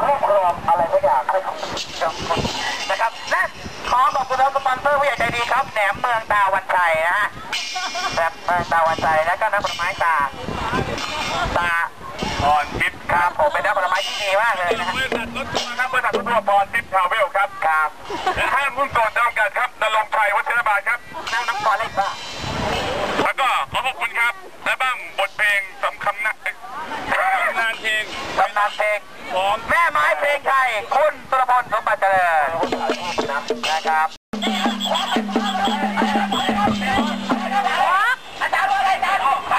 ครอบครองอะไรสักอย่างนะครับและขอขอบคุณเราสปอนเซอร์ผู้ใหญ่ใจดีครับแหนมเมืองตาวันชัยนะฮะแหนมเมืองตาวันชัยแล้วก็น้ำผลไม้ตาตาพรทิพย์ครับผมเป็นน้ำผลไม้ที่ดีมากเลยนะฮะบริษัทรถทัวร์ครับบริษัทรถทัวร์พรทิพย์ทราเวลครับครับห้างหุ้นส่วนจำกัดครับนรงค์ชัยวัชรบาลครับน้ำน้ำปลาเล็กบ้างแล้วก็ขอขอบคุณครับและบ้างบทเพลงสำคัญนะตำนานเพลงตำนานเพลง ของแม่ไม้เพลงไทย คุณสุรพลสมบัติเจริญนะครับอาจารย์ว่าอะไรอาจารย์ไป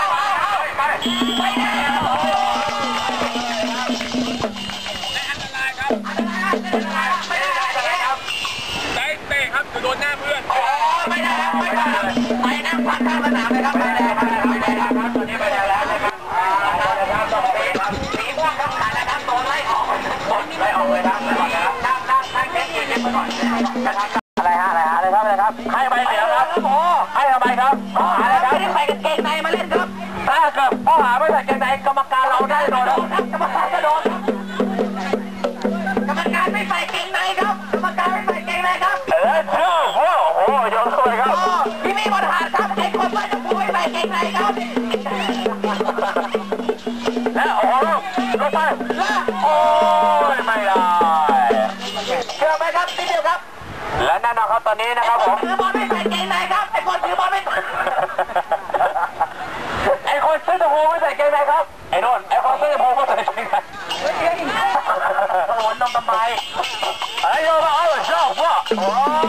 ไปไปได้เตะครับจะโดนหน้าเพื่อนไม่ได้ไม่ได้ไปนั่งพักข้างสนามเลยครับ กรรมการเราได้โดนกรรมการก็โดนกรรมการไม่ใส่เกงในครับ กรรมการไม่ใส่เกงในครับ เออโอ้โหโอ้โหยกเลยครับพี่มีบทหารครับไอ้คนว่าจะพูดไม่ใส่เกงในครับและโอ้โหรถไฟและโอ้ยไม่ได้เชื่อไหมครับนิดเดียวครับ และแน่นอนครับตอนนี้นะครับผมถือบอลไม่ใส่เกงในครับไอ้คนถือบอลไม่ไอ้คนซื้อตะโพไม่ใส่เกงในครับไอ้โน่นไอ้คนซื้อตะโพไม่ใส่เกงในโหน นมทำไมไ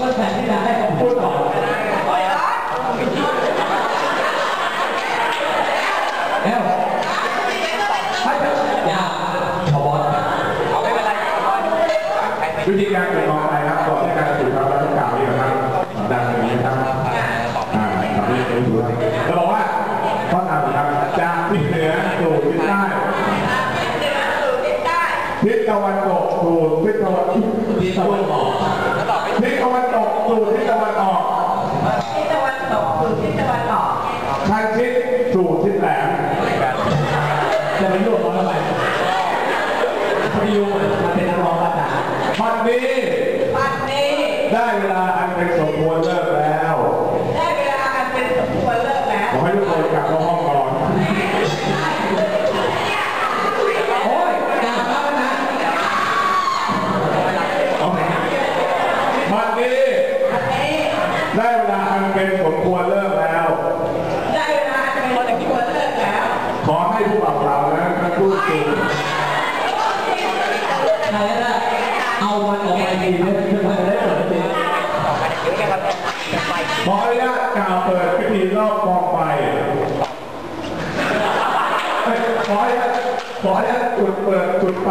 What ได้เวลาอันเป็นสมควรเลิกแล้วได้เวลาอันเป็นสมควรเลิกแล้วขอให้ทุกคนกลับห้องก่อนโอ้ยด่าแล้านะบัดนี้ได้เวลาอันเป็นสมควรเลิก ขออนุญาตกล่าวเปิดพิธีรอบกองไฟขออนุญาตขออนุญาตจุดเปิดจุดไฟ